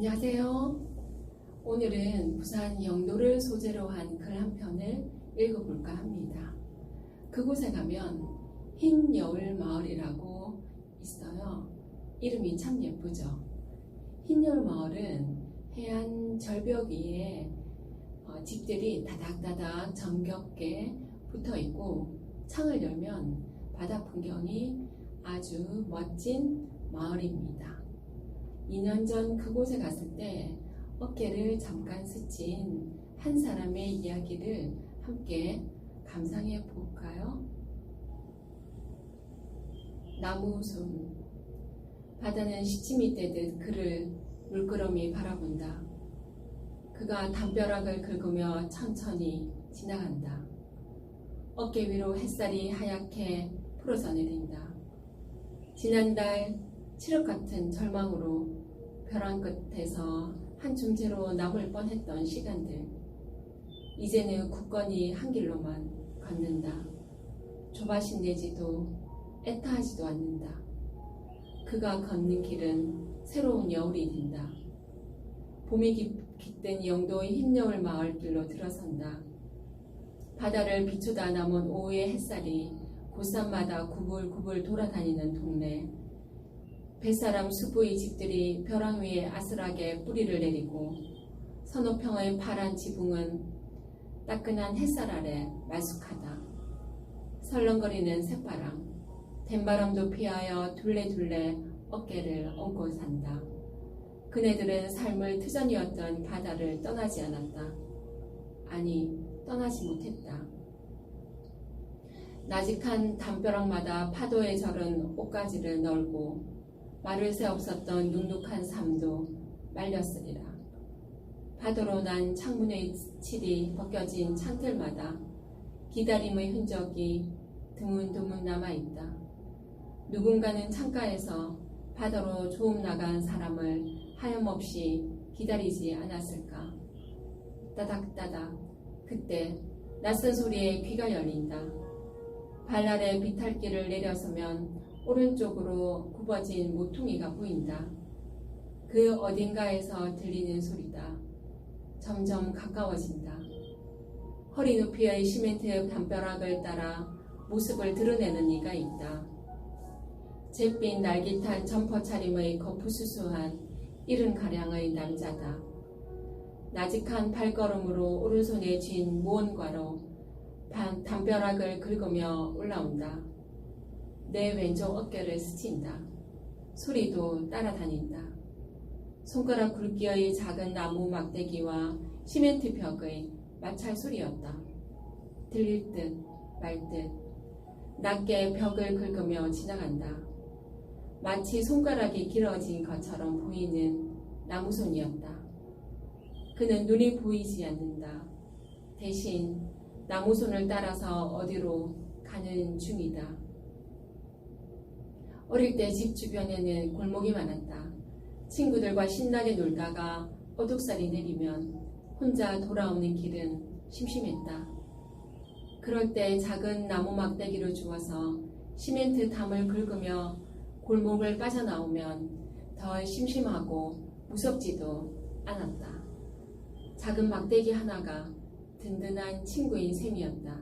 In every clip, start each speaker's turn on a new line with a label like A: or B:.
A: 안녕하세요. 오늘은 부산 영도를 소재로 한 글 한 편을 읽어볼까 합니다. 그곳에 가면 흰 여울 마을이라고 있어요. 이름이 참 예쁘죠. 흰 여울 마을은 해안 절벽 위에 어, 집들이 다닥다닥 정겹게 붙어 있고 창을 열면 바다 풍경이 아주 멋진 마을입니다. 2년 전 그곳에 갔을 때 어깨를 잠깐 스친 한 사람의 이야기를 함께 감상해 볼까요? 나무솜 바다는 시침이 떼듯 그를 물끄러미 바라본다. 그가 담벼락을 긁으며 천천히 지나간다. 어깨 위로 햇살이 하얗게 풀어서 내린다. 지난달 칠흑 같은 절망으로 벼랑 끝에서 한줌 재로 남을 뻔했던 시간들. 이제는 굳건히 한 길로만 걷는다. 조바심 내지도 애타하지도 않는다. 그가 걷는 길은 새로운 여울이 된다. 봄이 깃든 영도의 흰 여울 마을길로 들어선다. 바다를 비추다 남은 오후의 햇살이 고산마다 구불구불 돌아다니는 동네. 뱃사람 수부의 집들이 벼랑 위에 아슬하게 뿌리를 내리고 선호평의 파란 지붕은 따끈한 햇살 아래 말쑥하다. 설렁거리는 새바람, 댄바람도 피하여 둘레둘레 어깨를 얹고 산다. 그네들은 삶을 트전이었던 바다를 떠나지 않았다. 아니, 떠나지 못했다. 나직한 담벼락마다 파도에 절은 옷가지를 널고 말을 새 없었던 눅눅한 삶도 말렸으리라. 파도로 난 창문의 칠이 벗겨진 창틀마다 기다림의 흔적이 드문드문 남아있다. 누군가는 창가에서 바다로 조음 나간 사람을 하염없이 기다리지 않았을까. 따닥따닥 그때 낯선 소리에 귀가 열린다. 발 아래 비탈길을 내려서면 오른쪽으로 굽어진 모퉁이가 보인다. 그 어딘가에서 들리는 소리다. 점점 가까워진다. 허리 높이의 시멘트 담벼락을 따라 모습을 드러내는 이가 있다. 잿빛 날깃한 점퍼 차림의 거푸수수한 이른 가량의 남자다. 나직한 발걸음으로 오른손에 쥔 무언가로 담벼락을 긁으며 올라온다. 내 왼쪽 어깨를 스친다. 소리도 따라다닌다. 손가락 굵기의 작은 나무 막대기와 시멘트 벽의 마찰 소리였다. 들릴 듯 말 듯 낮게 벽을 긁으며 지나간다. 마치 손가락이 길어진 것처럼 보이는 나무손이었다. 그는 눈이 보이지 않는다. 대신 나무손을 따라서 어디로 가는 중이다. 어릴 때 집 주변에는 골목이 많았다. 친구들과 신나게 놀다가 어둑살이 내리면 혼자 돌아오는 길은 심심했다. 그럴 때 작은 나무 막대기를 주어서 시멘트 담을 긁으며 골목을 빠져나오면 덜 심심하고 무섭지도 않았다. 작은 막대기 하나가 든든한 친구인 셈이었다.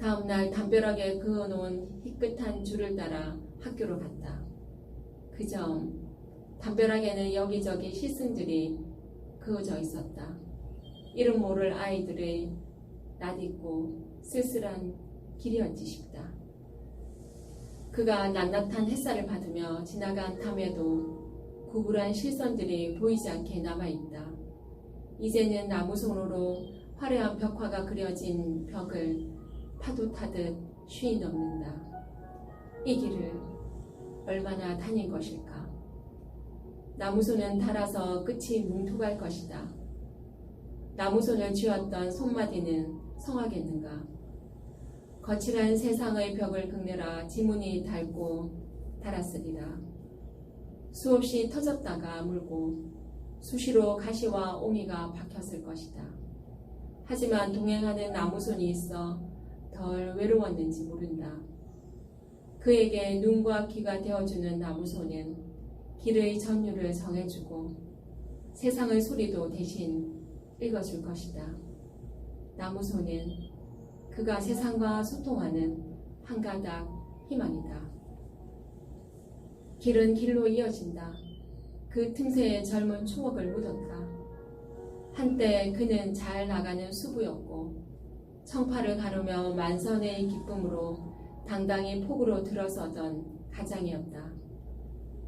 A: 다음날 담벼락에 그어놓은 희끗한 줄을 따라 학교로 갔다. 그 점 담벼락에는 여기저기 시승들이 그어져 있었다. 이름 모를 아이들의 낯익고 쓸쓸한 길이었지 싶다. 그가 낱낱한 햇살을 받으며 지나간 탐에도 구불한 실선들이 보이지 않게 남아있다. 이제는 나무송으로 화려한 벽화가 그려진 벽을 파도 타듯 쉬이 넘는다. 이 길을 얼마나 다닌 것일까? 나무손은 닳아서 끝이 뭉툭할 것이다. 나무손을 쥐었던 손마디는 성하겠는가? 거칠한 세상의 벽을 긁느라 지문이 닳고 닳았으리라. 수없이 터졌다가 물고 수시로 가시와 옹이가 박혔을 것이다. 하지만 동행하는 나무손이 있어 덜 외로웠는지 모른다. 그에게 눈과 귀가 되어주는 나무손은 길의 전율을 정해주고 세상의 소리도 대신 읽어줄 것이다. 나무소는 그가 세상과 소통하는 한 가닥 희망이다. 길은 길로 이어진다. 그 틈새에 젊은 추억을 묻었다. 한때 그는 잘 나가는 수부였고 청파를 가르며 만선의 기쁨으로 당당히 폭으로 들어서던 가장이었다.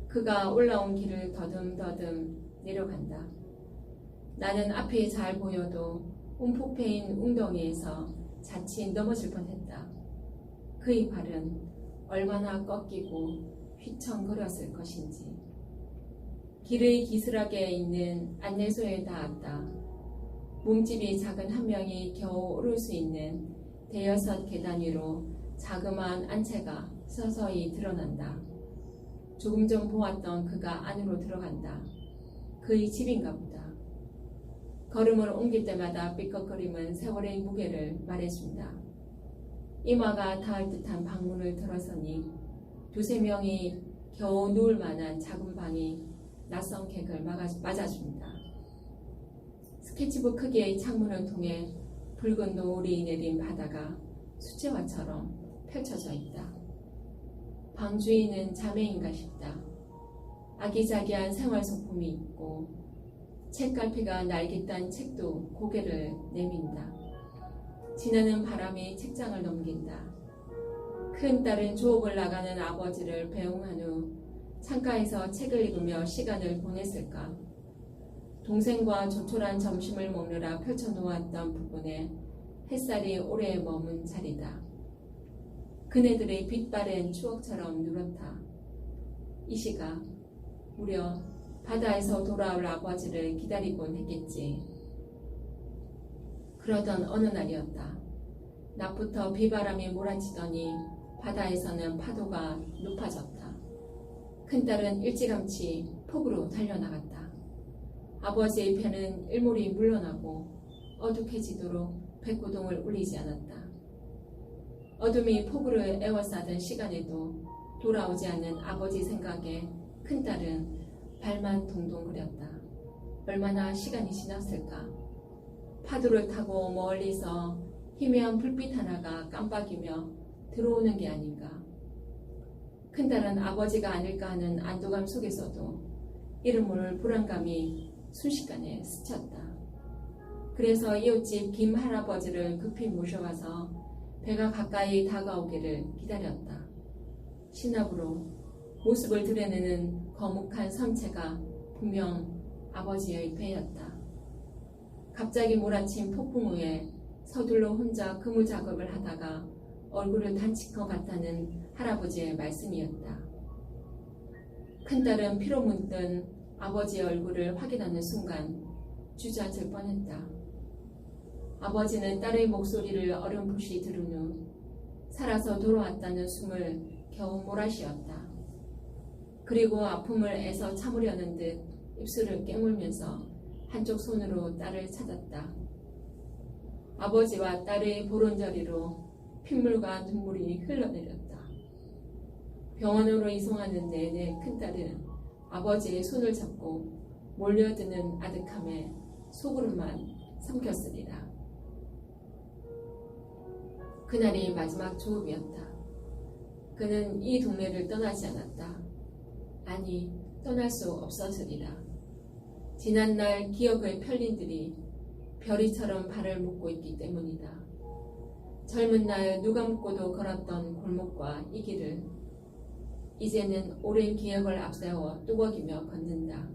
A: 그가 올라온 길을 더듬더듬 내려간다. 나는 앞이 잘 보여도 움푹 패인 웅덩이에서 자칫 넘어질 뻔했다. 그의 발은 얼마나 꺾이고 휘청거렸을 것인지. 길의 기스락에 있는 안내소에 닿았다. 몸집이 작은 한 명이 겨우 오를 수 있는 대여섯 계단 위로 자그마한 안채가 서서히 드러난다. 조금 전 보았던 그가 안으로 들어간다. 그의 집인가 보다. 걸음을 옮길 때마다 삐걱거림은 세월의 무게를 말해준다. 이마가 닿을 듯한 방문을 들어서니 두세 명이 겨우 누울 만한 작은 방이 낯선 객을 맞아줍니다. 스케치북 크기의 창문을 통해 붉은 노을이 내린 바다가 수채화처럼 펼쳐져 있다. 방 주인은 자매인가 싶다. 아기자기한 생활 소품이 있고 책갈피가 날깃단 책도 고개를 내민다. 지나는 바람이 책장을 넘긴다. 큰 딸은 조업을 나가는 아버지를 배웅한 후 창가에서 책을 읽으며 시간을 보냈을까. 동생과 조촐한 점심을 먹느라 펼쳐놓았던 부분에 햇살이 오래 머문 자리다. 그네들의 빛바랜 추억처럼 누렇다. 이 시가 무려 바다에서 돌아올 아버지를 기다리곤 했겠지. 그러던 어느 날이었다. 낮부터 비바람이 몰아치더니 바다에서는 파도가 높아졌다. 큰딸은 일찌감치 폭으로 달려나갔다. 아버지의 배는 일몰이 물러나고 어둑해지도록 백고동을 울리지 않았다. 어둠이 폭우를 에워싸던 시간에도 돌아오지 않는 아버지 생각에 큰 딸은 발만 동동거렸다. 얼마나 시간이 지났을까? 파도를 타고 멀리서 희미한 불빛 하나가 깜빡이며 들어오는 게 아닌가. 큰 딸은 아버지가 아닐까 하는 안도감 속에서도 이름 모를 불안감이 순식간에 스쳤다. 그래서 이웃집 김 할아버지를 급히 모셔와서 배가 가까이 다가오기를 기다렸다. 신압으로 모습을 드러내는 거묵한 선체가 분명 아버지의 배였다. 갑자기 몰아친 폭풍 후에 서둘러 혼자 그물 작업을 하다가 얼굴을 다친 것 같다는 할아버지의 말씀이었다. 큰딸은 피로 문든 아버지의 얼굴을 확인하는 순간 주저앉을 뻔했다. 아버지는 딸의 목소리를 어렴풋이 들은 후 살아서 돌아왔다는 숨을 겨우 몰아쉬었다. 그리고 아픔을 애써 참으려는 듯 입술을 깨물면서 한쪽 손으로 딸을 찾았다. 아버지와 딸의 보론저리로 핏물과 눈물이 흘러내렸다. 병원으로 이송하는 내내 큰딸은 아버지의 손을 잡고 몰려드는 아득함에 소구름만 삼켰으리라. 그날이 마지막 조업이었다. 그는 이 동네를 떠나지 않았다. 아니, 떠날 수 없었으리라. 지난날 기억의 편린들이 별이처럼 발을 묶고 있기 때문이다. 젊은 날 누가 묻고도 걸었던 골목과 이 길을 이제는 오랜 기억을 앞세워 뚜벅이며 걷는다.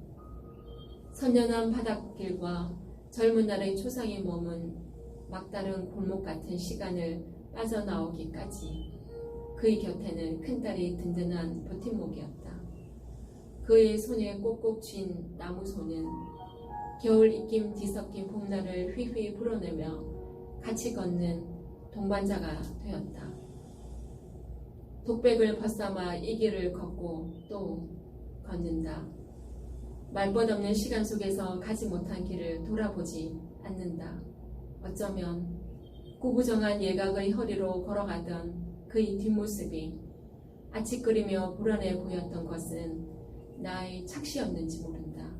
A: 선연한 바닷길과 젊은 날의 초상이 머문 막다른 골목 같은 시간을 빠져나오기까지 그의 곁에는 큰딸이 든든한 버팀목이었다. 그의 손에 꼭꼭 쥔 나무 손은 겨울 입김 뒤섞인 봄날을 휘휘 불어내며 같이 걷는 동반자가 되었다. 독백을 벗삼아 이 길을 걷고 또 걷는다. 말벗 없는 시간 속에서 가지 못한 길을 돌아보지 않는다. 어쩌면 구부정한 예각의 허리로 걸어가던 그의 뒷모습이 아치거리며 불안해 보였던 것은 나의 착시였는지 모른다.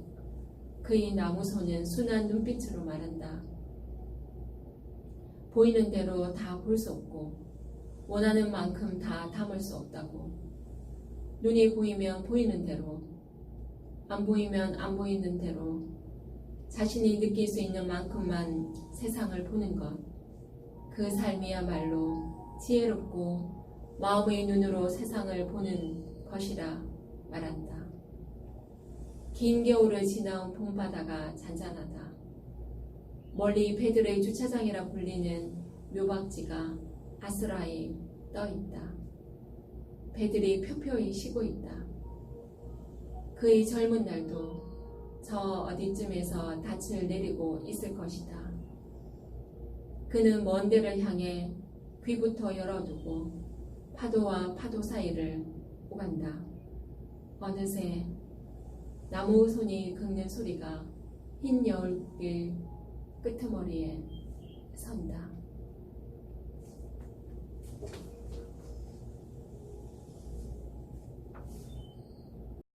A: 그의 나무손은 순한 눈빛으로 말한다. 보이는 대로 다 볼 수 없고 원하는 만큼 다 담을 수 없다고. 눈이 보이면 보이는 대로, 안 보이면 안 보이는 대로 자신이 느낄 수 있는 만큼만 세상을 보는 것. 그 삶이야말로 지혜롭고 마음의 눈으로 세상을 보는 것이라 말한다. 긴 겨울을 지나온 봄바다가 잔잔하다. 멀리 배들의 주차장이라 불리는 묘박지가 아스라에 떠 있다. 배들이 표표히 쉬고 있다. 그의 젊은 날도 저 어디쯤에서 닻을 내리고 있을 것이다. 그는 먼 데를 향해 귀부터 열어두고 파도와 파도 사이를 오간다. 어느새 나무 손이 긁는 소리가 흰 여울길 끄트머리에 선다.